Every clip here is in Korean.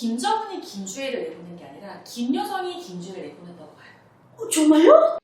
김정은이 김주애를 내보낸 게 아니라 김여정이 김주애를 내보냈다고 봐요. 어, 정말요?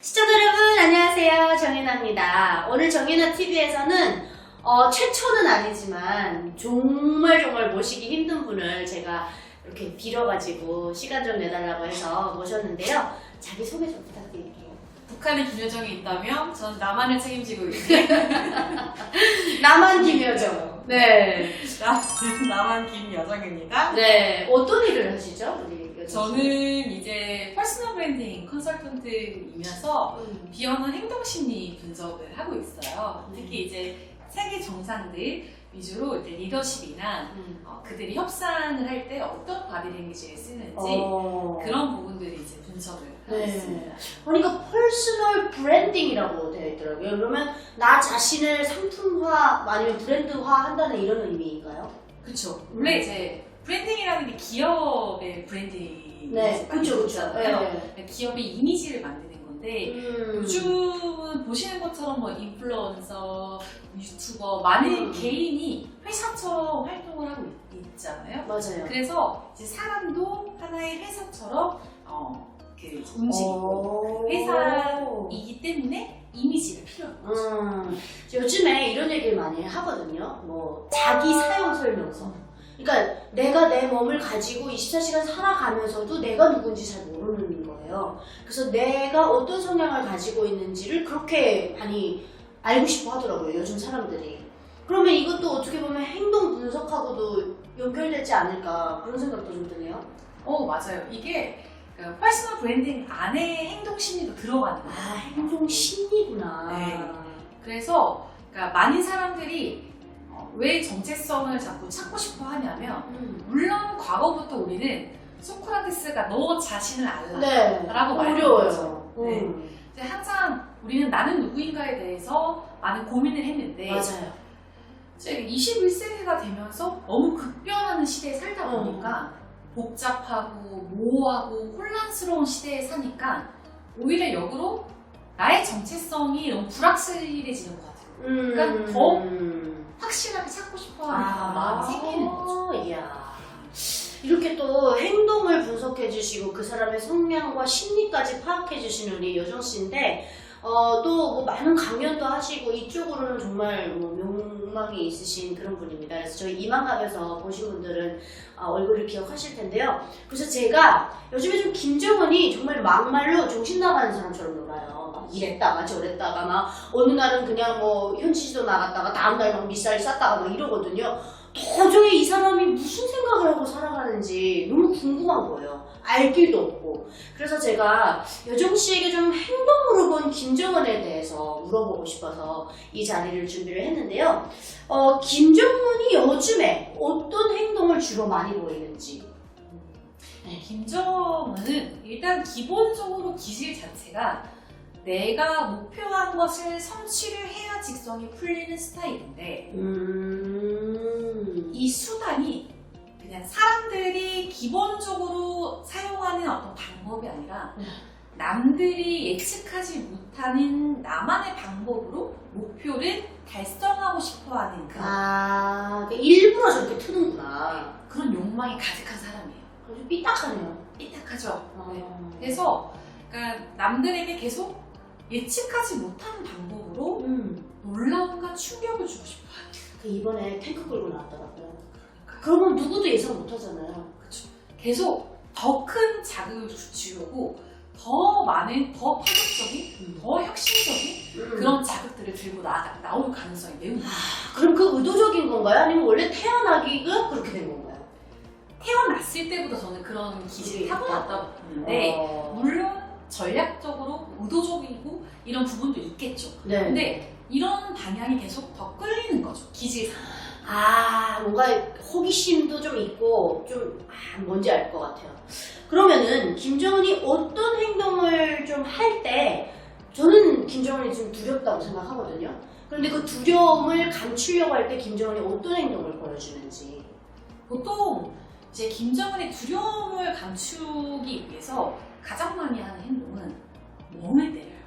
시청자 여러분 안녕하세요 정인아입니다. 오늘 정인아 TV에서는 어, 최초는 아니지만 정말 정말 모시기 힘든 분을 제가 이렇게 빌어가지고 시간 좀 내달라고 해서 모셨는데요. 자기 소개 좀 부탁드릴게요. 북한에 김여정이 있다면 전 남한을 책임지고 있는 나만 김여정. 네. 나- 남한 김여정입니다. 네. 어떤 일을 하시죠? 우리 여정 씨? 저는 이제 퍼스널 브랜딩 컨설턴트이면서 음. 비언어 행동심리 분석을 하고 있어요. 특히 이제 세계 정상들 위주로 이제 리더십이나 음. 어, 그들이 협상을 할 때 어떤 바디 랭귀지를 쓰는지 어. 그런 부분들을 이제 분석을 하고 네. 있습니다. 그러니까 퍼스널 브랜딩이라고 되어 있더라고요. 그러면 나 자신을 상품화 아니면 브랜드화 한다는 이런 의미인가요? 그렇죠. 원래 이제 브랜딩이라는 게 기업의 브랜딩 네. 그렇죠. 그렇죠. 네. 기업의 이미지를 만드는 건데 음. 요즘은 보시는 것처럼 뭐 인플루언서, 유튜버 많은 음. 개인이 회사처럼 활동을 하고 있, 있잖아요. 맞아요. 그래서 이제 사람도 하나의 회사처럼 어, 그 움직이고 오. 회사이기 때문에 이미지가 필요한 거죠. 음, 요즘에 이런 얘기를 많이 하거든요. 뭐 자기 사용 설명서. 그러니까 내가 내 몸을 가지고 24시간 살아가면서도 내가 누군지 잘 모르는 거예요. 그래서 내가 어떤 성향을 가지고 있는지를 그렇게 많이 알고 싶어 하더라고요. 요즘 사람들이. 그러면 이것도 어떻게 보면 행동 분석하고도 연결되지 않을까 그런 생각도 좀 드네요. 어 맞아요. 이게 그 퍼스널 브랜딩 안에 행동 심리도 들어가는 거예요. 아 행동 심리구나. 네. 그래서 그러니까 많은 사람들이 어, 왜 정체성을 자꾸 찾고 싶어 하냐면 음. 물론 과거부터 우리는 소크라테스가 너 자신을 알라 네. 라고. 말했죠. 네. 음. 이제 항상 우리는 나는 누구인가에 대해서 많은 고민을 했는데 맞아요. 이제 21세기가 되면서 너무 급변하는 시대에 살다 어. 보니까 복잡하고 모호하고 혼란스러운 시대에 사니까 오히려 역으로 나의 정체성이 너무 불확실해지는 것 같아요. 그러니까 더 확실하게 찾고 싶어하는 그런 마음이 생기는 거죠. 아, 이야. 이렇게 또 행동을 분석해 주시고 그 사람의 성향과 심리까지 파악해 주시는 우리 여정 씨인데 어, 또 뭐 많은 강연도 하시고 이쪽으로는 정말 뭐 명망이 있으신 그런 분입니다. 그래서 저희 이만갑에서 보신 분들은 아, 얼굴을 기억하실 텐데요. 그래서 제가 요즘에 좀 김정은이 정말 막말로 정신 나가는 사람처럼 놀아요. 막 이랬다가 저랬다가 막 어느 날은 그냥 뭐 현지지도 나갔다가 다음 날 막 미사일 쐈다가 막 이러거든요. 도저히 이 사람이 무슨 생각을 하고 살아가는지 너무 궁금한 거예요. 알 길도 없고. 그래서 제가 여정 씨에게 좀 행동으로 본 김정은에 대해서 물어보고 싶어서 이 자리를 준비를 했는데요. 어, 김정은이 요즘에 어떤 행동을 주로 많이 보이는지. 네, 김정은은 일단 기본적으로 기질 자체가 내가 목표한 것을 성취를 해야 직성이 풀리는 스타일인데 음. 이 수단이 그냥 사람들이 기본적으로 사용하는 어떤 방법이 아니라 네. 남들이 예측하지 못하는 나만의 방법으로 목표를 달성하고 싶어하는 그런, 아, 그러니까 일부러 저렇게 트는구나. 그런 욕망이 가득한 사람이에요. 아주 삐딱하네요. 삐딱하죠. 네. 어. 그래서 그러니까 남들에게 계속 예측하지 못하는 방법으로 음. 놀라움과 충격을 주고 싶어요. 그 이번에 탱크 끌고 나왔더라고요. 그러면 누구도 예상 못 하잖아요. 계속 더 큰 자극을 주려고 더 많은, 더 파격적인, 음. 더 혁신적인 그런 자극들을 들고 나, 나올 가능성이 매우 높아요. 그럼 그 의도적인 건가요? 아니면 원래 태어나기가 그렇게 된 건가요? 태어났을 때부터 저는 그런 기질이 타고났다고 보는데 어. 물론 전략적으로 의도적이고 이런 부분도 있겠죠. 네. 근데 이런 방향이 계속 더 끌리는 거죠. 기질상. 아, 뭔가 호기심도 좀 있고, 좀, 아, 뭔지 알 것 같아요. 그러면은, 김정은이 어떤 행동을 좀 할 때, 저는 김정은이 좀 두렵다고 생각하거든요. 그런데 그 두려움을 감추려고 할 때 김정은이 어떤 행동을 보여주는지. 보통 이제 김정은의 두려움을 감추기 위해서 가장 많이 하는 행동은 멍을 때려요.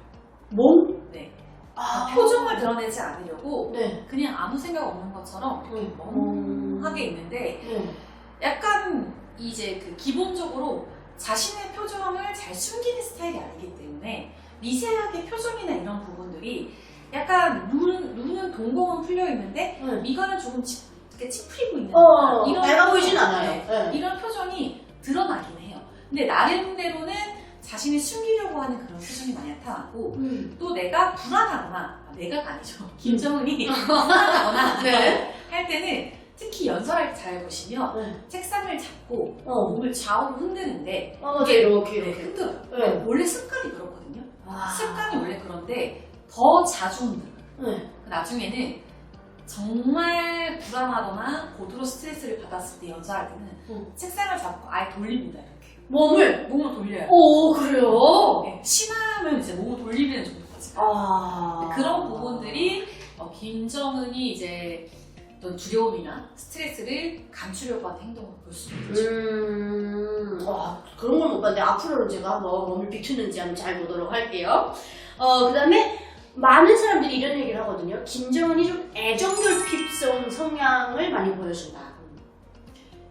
몸? 네. 아, 표정을 드러내지 않으려고 네. 그냥 아무 생각 없는 것처럼 네. 멍하게 있는데 네. 약간 이제 그 기본적으로 자신의 표정을 잘 숨기는 스타일이 아니기 때문에 미세하게 표정이나 이런 부분들이 약간 눈, 눈은 동공은 풀려 있는데 네. 미간은 조금 치, 이렇게 찌푸리고 있는 어, 듯한 밝아 보이진 표정, 않아요. 네, 네. 이런 표정이 드러나긴 해요. 근데 나름대로는 자신을 숨기려고 하는 그런 표정이 많이 나타나고 음. 또 내가 불안하거나 아, 내가가 아니죠. 김정은이 불안하거나 네. 할 때는 특히 연설할 때 잘 보시면 네. 책상을 잡고 어. 몸을 좌우로 흔드는데 어, 맞아, 이렇게, 네, 이렇게. 흔들어요. 네. 원래 습관이 그렇거든요. 아. 습관이 원래 그런데 더 자주 흔들어요. 네. 나중에는 정말 불안하거나 고도로 스트레스를 받았을 때 때는 응. 책상을 잡고 아예 돌립니다. 이렇게 몸을? 몸을 돌려요. 오, 그래요? 네, 심하면 이제 몸을 돌리는 정도까지. 아. 그런 부분들이 어, 김정은이 이제 어떤 두려움이나 스트레스를 감추려고 하는 행동을 볼 수 있죠. 음, 와, 그런 걸못 봤는데 앞으로는 제가 한번 몸을 비추는지 한번 잘 보도록 할게요. 어, 그 다음에 많은 사람들이 이런 얘기를 하거든요. 김정은이 좀 애정결핍성 성향을 많이 보여준다.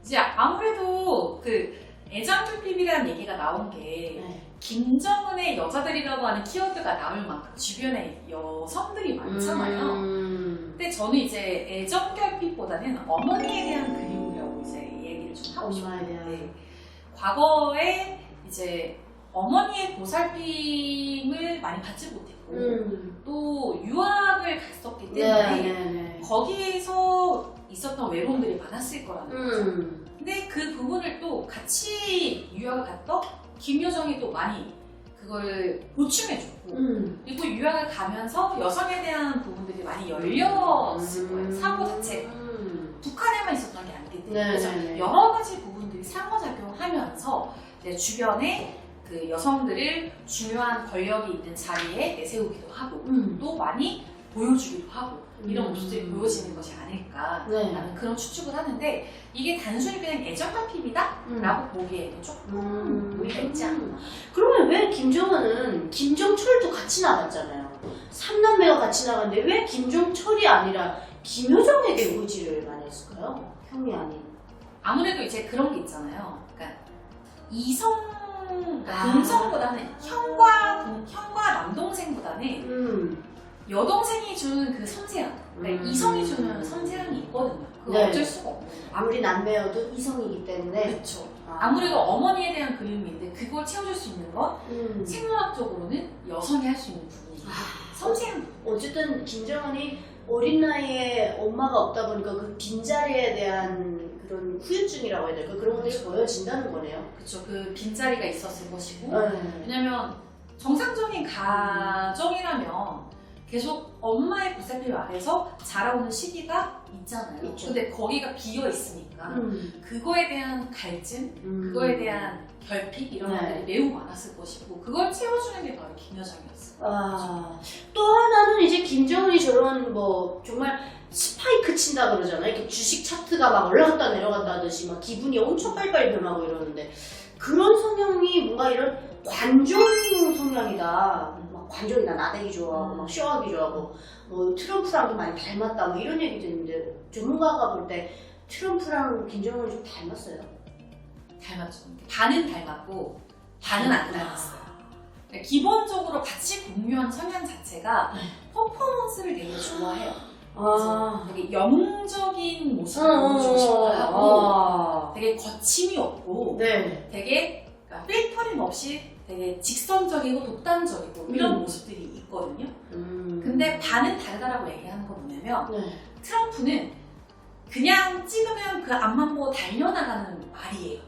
이제 아무래도 그 애정결핍이라는 얘기가 나온 게 네. 김정은의 여자들이라고 하는 키워드가 나올 만큼 주변에 여성들이 많잖아요. 음, 근데 저는 이제 애정결핍보다는 어머니에 대한 그리움이라고 이제 얘기를 좀 하고 싶은데 대한. 과거에 이제 어머니의 보살핌을 많이 받지 못 했고 음. 또 유학을 갔었기 네, 때문에 네, 네. 거기에서 있었던 외로움들이 많았을 거라는 거죠. 음. 근데 그 부분을 또 같이 유학을 갔던 김효정이 또 많이 그걸 보충해줬고 음. 그리고 유학을 가면서 여성에 대한 부분들이 많이 열렸을 거예요. 사고 자체가. 음. 북한에만 있었던 게 아니기 때문에 네, 그래서 네, 네. 여러 가지 부분들이 상호작용하면서 주변에 그 여성들을 중요한 권력이 있는 자리에 내세우기도 하고 음. 또 많이 보여주기도 하고 이런 음. 모습들이 보여지는 것이 아닐까라는 네. 그런 추측을 하는데 이게 단순히 그냥 애정결핍이다? 음. 라고 보기에는 조금 음. 무리가 있지 않나 그러면 왜 김정은은 김정철도 같이 나갔잖아요. 삼남매가 같이 나갔는데 왜 김정철이 아니라 김효정에게 의지를 많이 했을까요? 형이 아닌. 아무래도 이제 그런 게 있잖아요 그러니까 이성. 동성보다는 형과 동- 형과 남동생보다는 음. 여동생이 주는 그 섬세함, 그러니까 음. 이성이 주는 섬세함이 있거든요. 그거 네. 어쩔 수가 거예요. 아무리 남매여도 이성이기 때문에. 그렇죠. 아무래도 어머니에 대한 그림인데 그걸 채워줄 수 있는 건 음. 생물학적으로는 여성이 할 수 있는 부분이고 아. 섬세한 부분. 어쨌든 김정은이 어린 나이에 엄마가 없다 보니까 그 빈자리에 대한 그런 후유증이라고 해야 될까? 그런 것들이 그렇죠. 보여진다는 거네요. 그렇죠. 그 빈자리가 있었을 것이고 네. 왜냐면 정상적인 가정이라면 계속 엄마의 보살핌 아래서 자라오는 시기가 있잖아요. 있죠. 근데 거기가 비어 있으니까 음. 그거에 대한 갈증, 음. 그거에 대한 결핍 이런 네. 것들이 매우 많았을 것이고 그걸 채워주는 게 바로 김여정이었어요. 아, 또 하나는 이제 김정은이 저런 뭐 정말 스파이크 친다 그러잖아요. 이렇게 주식 차트가 막 올라갔다 내려갔다 하듯이 막 기분이 엄청 빨리빨리 변하고 이러는데 그런 성향이 뭔가 이런 관종 성향이다. 막 관종이다 나대기 좋아하고 막 쇼하기 좋아하고 뭐 트럼프랑도 많이 닮았다 뭐 이런 얘기도 있는데 전문가가 볼 때 트럼프랑 김정은이 좀 닮았어요. 닮았죠. 반은 닮았고 반은 안 닮았어요. 그러니까 기본적으로 같이 공유한 성향 자체가 네. 퍼포먼스를 되게 좋아해요. 아, 되게 영웅적인 모습을 보여주고 싶어 하고 아. 되게 거침이 없고 네. 되게 그러니까 필터링 없이 되게 직선적이고 독단적이고 이런 음. 모습들이 있거든요. 음. 근데 반은 다르다라고 얘기하는 건 뭐냐면 네. 트럼프는 그냥 찍으면 그 앞만 보고 달려나가는 말이에요.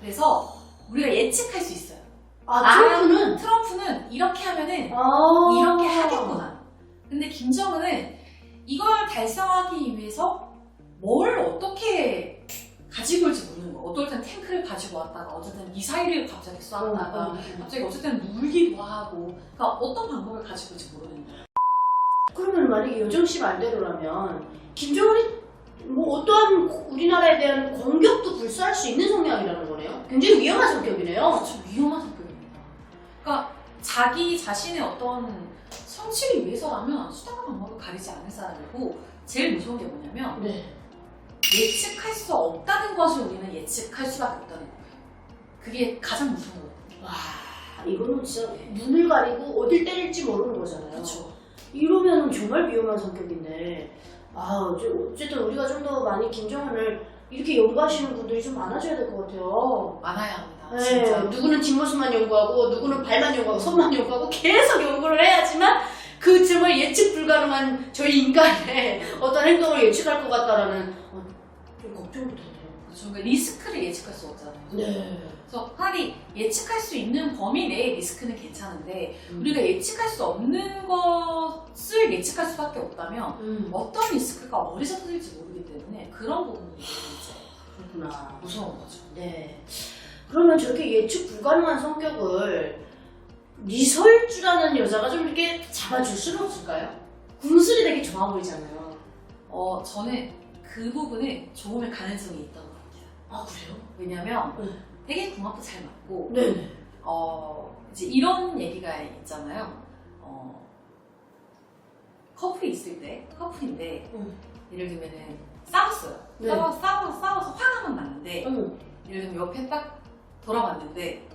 그래서 우리가 예측할 수 있어요. 아, 아, 트럼프는 트럼프는 이렇게 하면은 아. 이렇게 하겠구나. 근데 김정은은 이걸 달성하기 위해서 뭘 어떻게 가지고 올지 모르는 거야. 어떨 땐 탱크를 가지고 왔다가, 땐 미사일을 갑자기 쐈다가, 어, 갑자기 어쩔 땐 물기도 하고, 그러니까 어떤 방법을 가지고 올지 모르는 거야. 그러면 만약에 요정 씨 말대로라면 김정은이 뭐 어떠한 우리나라에 대한 공격도 불사할 수 있는 성향이라는 거네요. 굉장히 위험한 성격이네요. 좀 위험한 성격입니다. 그러니까 자기 자신의 어떤 성취를 위해서라면 수단과 방법을 가리지 않을 사람이고 제일 무서운 게 뭐냐면 네. 예측할 수 없다는 것을 우리는 예측할 수밖에 없다는 거예요. 그게 가장 무서운 거예요. 와, 이거는 진짜 눈을 가리고 어딜 때릴지 모르는 거잖아요. 그렇죠. 이러면 정말 위험한 성격인데, 아, 어쨌든 우리가 좀 더 많이 김정은을 이렇게 연구하시는 분들이 좀 많아져야 될 것 같아요. 많아야 합니다. 네, 진짜. 누구는 뒷모습만 연구하고, 누구는 발만 연구하고, 손만 연구하고, 계속 연구를 해야지만, 그 정말 예측 불가능한 저희 인간의 어떤 행동을 예측할 것 같다라는, 어, 좀 걱정도 되네요. 그렇죠. 그러니까 리스크를 예측할 수 없잖아요. 네. 그래서 차라리 예측할 수 있는 범위 내의 리스크는 괜찮은데 음. 우리가 예측할 수 없는 것을 예측할 수밖에 없다면 음, 어떤 리스크가 어디서 터질지 모르기 때문에 그런 부분이 이제 그렇구나. 무서운 거죠. 네. 그러면 저렇게 예측 불가능한 성격을 리설주라는 여자가 좀 이렇게 잡아줄 수는 없을까요? 군술이 되게 좋아 보이잖아요. 어, 저는 그 부분에 조금의 가능성이 있다고 봅니다. 아, 그래요? 왜냐면 네. 되게 궁합도 잘 맞고 네네. 어, 이제 이런 얘기가 있잖아요. 어, 커플이 있을 때 커플인데 응. 예를 들면은 싸웠어요. 네. 싸워, 싸워, 싸워서 화가 막 났는데 응. 예를 들면 옆에 딱 돌아봤는데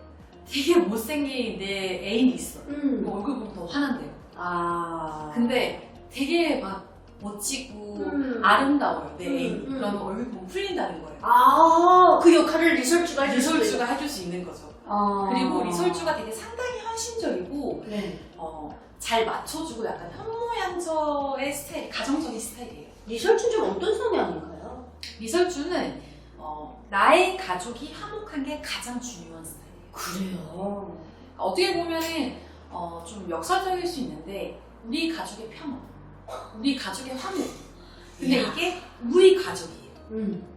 되게 못생긴 내 애인이 있어. 음. 그 얼굴 보면 더 화난대요. 아. 근데 되게 막 멋지고 음. 아름다워요, 내 음, 애인이. 음. 그러면 얼굴 보면 풀린다는 거예요. 아, 그 역할을 리설주가 해줄 수도 리설주가 있다. 해줄 수 있는 거죠. 아. 그리고 리설주가 되게 상당히 헌신적이고 네. 어, 잘 맞춰주고 약간 현모양처의 스타일, 가정적인 스타일이에요. 리설주 좀 어떤 성향인가요? 리설주는 어, 나의 가족이 화목한 게 가장 중요한 스타일이에요. 그래요. 어떻게 보면은 어, 좀 역설적일 수 있는데 우리 가족의 평화, 우리 가족의 화목. 근데 이야. 이게 우리 가족이에요. 음.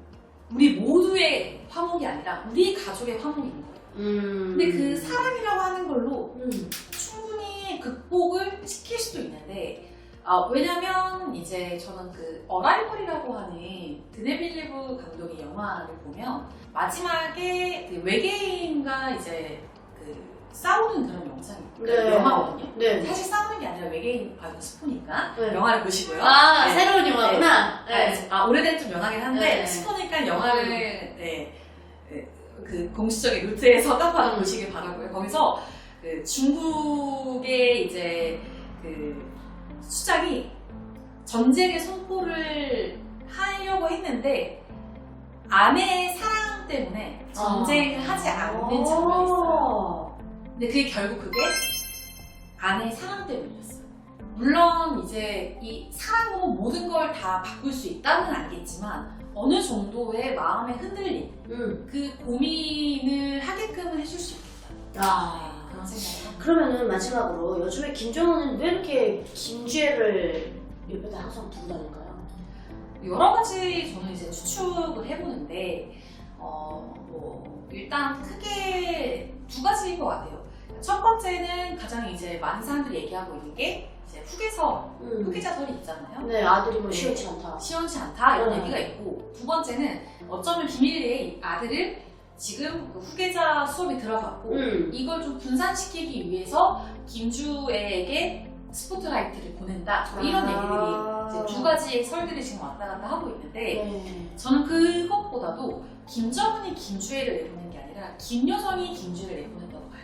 우리 모두의 화목이 아니라 우리 가족의 화목인 거예요. 음. 근데 그 사랑이라고 하는 걸로 음. 충분히 극복을 시킬 수도 있는데 아, 왜냐면 이제 저는 그 어라이벌이라고 하는 드네빌리브 감독의 영화를 보면 마지막에 그 외계인과 이제 그 싸우는 그런 영상이 네. 영화거든요. 네. 사실 싸우는 게 아니라 외계인 아 이거 스포니까 네. 영화를 보시고요. 아, 네. 새로운 영화구나. 아, 이제- 아, 오래된 좀 영화긴 한데 네. 스포니까 영화를 네, 네, 그 공식적인 루트에서 딱 봐서 음. 보시길 바라고요. 거기서 그 중국의 이제 그 수장이 전쟁의 선포를 하려고 했는데 아내의 사랑 때문에 전쟁을 하지 않는 장면이 있어요. 근데 그게 결국 그게 아내의 사랑 때문이었어요. 물론 이제 이 사랑으로 모든 걸 다 바꿀 수 있다는 알겠지만 어느 정도의 마음의 흔들림, 음. 그 고민을 하게끔은 해줄 수 있겠다. 아. 그런 합니다. 그러면은 마지막으로 요즘에 김정은은 왜 이렇게 김죄를 옆에다 항상 두고 다닐까요? 여러 가지 저는 이제 추측을 해보는데, 어, 뭐, 일단 크게 두 가지인 것 같아요. 첫 번째는 가장 이제 많은 사람들이 얘기하고 있는 게 이제 후계서, 음. 후계자설이 있잖아요. 네, 아들이 뭐 네. 시원치 않다. 시원치 않다 이런 음. 얘기가 있고 두 번째는 어쩌면 비밀리에 이 아들을 지금 그 후계자 수업에 들어갔고 음. 이걸 좀 분산시키기 위해서 김주애에게 스포트라이트를 보낸다 뭐 이런 아. 얘기들이 이제 두 가지의 설들이 지금 왔다 갔다 하고 있는데 네. 저는 그것보다도 김정은이 김주애를 내보낸 게 아니라 김여정이 김주애를 내보낸다고 봐요.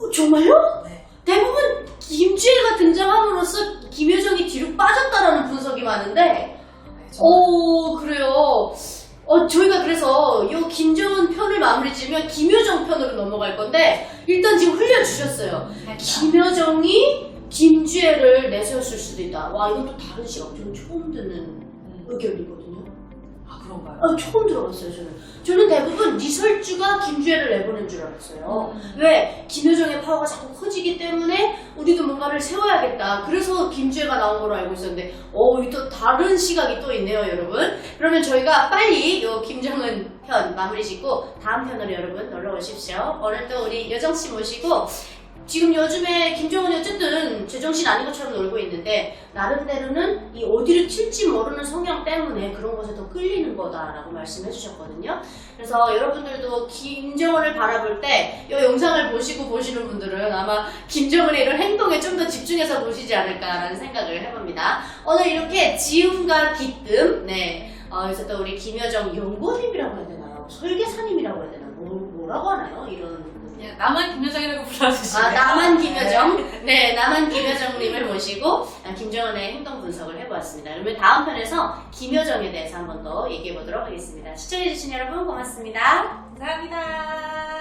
어, 정말요? 네. 대부분 김주애가 등장함으로써 김효정이 뒤로 빠졌다라는 분석이 많은데 네, 정말. 오 그래요. 어 저희가 그래서 이 김정은 편을 마무리 지으면 김효정 편으로 넘어갈 건데 일단 지금 흘려주셨어요. 김효정이 김주애를 내세웠을 수도 있다. 와 이건 또 다른 시각. 저는 처음 듣는 음. 의견이거든요. 아 그런가요? 아, 처음 들어봤어요 저는. 저는 대부분 리설주가 김주애를 내보낸 줄 알았어요. 음. 왜? 김효정의 파워가 자꾸 커지기 때문에 우리도 뭔가를 세워야겠다. 그래서 김주애가 나온 걸로 알고 있었는데, 어, 여기 또 다른 시각이 또 있네요, 여러분. 그러면 저희가 빨리 요 김정은 편 마무리 짓고 다음 편으로 여러분 놀러 오십시오. 오늘 또 우리 여정씨 모시고 지금 요즘에 김정은이 어쨌든 제정신 아닌 것처럼 놀고 있는데 나름대로는 이 어디를 튈지 모르는 성향 때문에 그런 것에 더 끌리는 거다라고 말씀해 주셨거든요. 그래서 여러분들도 김정은을 바라볼 때 이 영상을 보시고 보시는 분들은 아마 김정은의 이런 행동에 좀 더 집중해서 보시지 않을까라는 생각을 해봅니다. 오늘 이렇게 지음과 기뜸, 네, 어, 또 우리 김여정 연구원님이라고 해야 되나요? 설계사님이라고 해야 되나요? 뭐, 뭐라고 하나요? 이런 그냥 나만 김여정이라고 불러주시면 아, 나만 김여정? 네, 나만 김여정님을 모시고 아, 김정은의 행동 분석을 해보았습니다. 그러면 다음 편에서 김여정에 대해서 한 번 더 얘기해 보도록 하겠습니다. 시청해주신 여러분 고맙습니다. 감사합니다.